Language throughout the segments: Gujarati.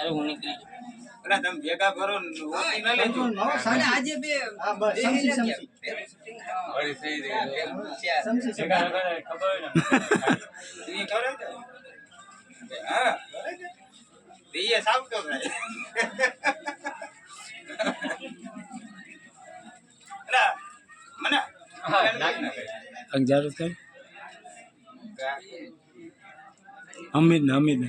ત્યારે હું નીકળી જાઉં. તમે ભેગા કરો ને લેજો. આજે બે હા, બસ, સમજી, સમજી. કરે છે? હા? તો. મને લાગે? ને અગિયાર ને અમિત ને.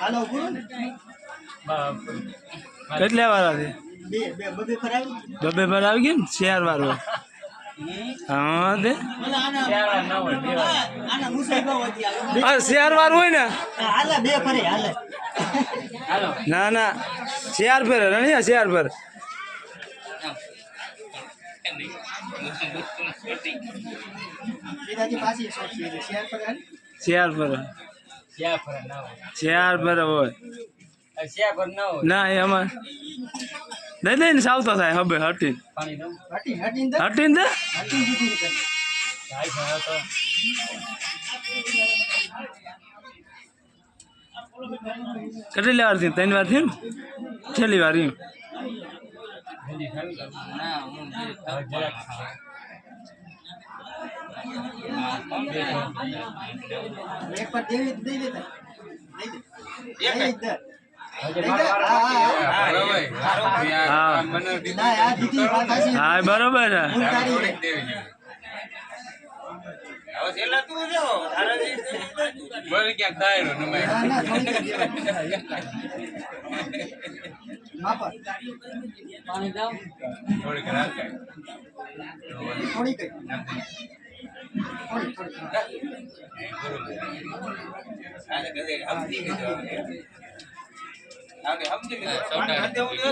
હાલો? કેટલા વાર છે બે, બે, બબે ફરાવી. બબે પર આવી ગઈ ને? ચાર વાર હોય. હા તે ચાર વાર હોય ને હાલે, બે ફરે, હાલે. ના ના. ચાર ફેર રણિયા ચાર ફેર. શેર પર ચાર ફેર હોય. ના એ અમાર દઈ દઈ ને સાવતો થાય હવે હટી હટી, કરી. કેટલી વારથી ત્રણ વારથી છેલ્લી વાર એમ. ના એક પર દેવી દઈ દેતા. દઈ દે. હા, બરોબર. થોડીક સમજી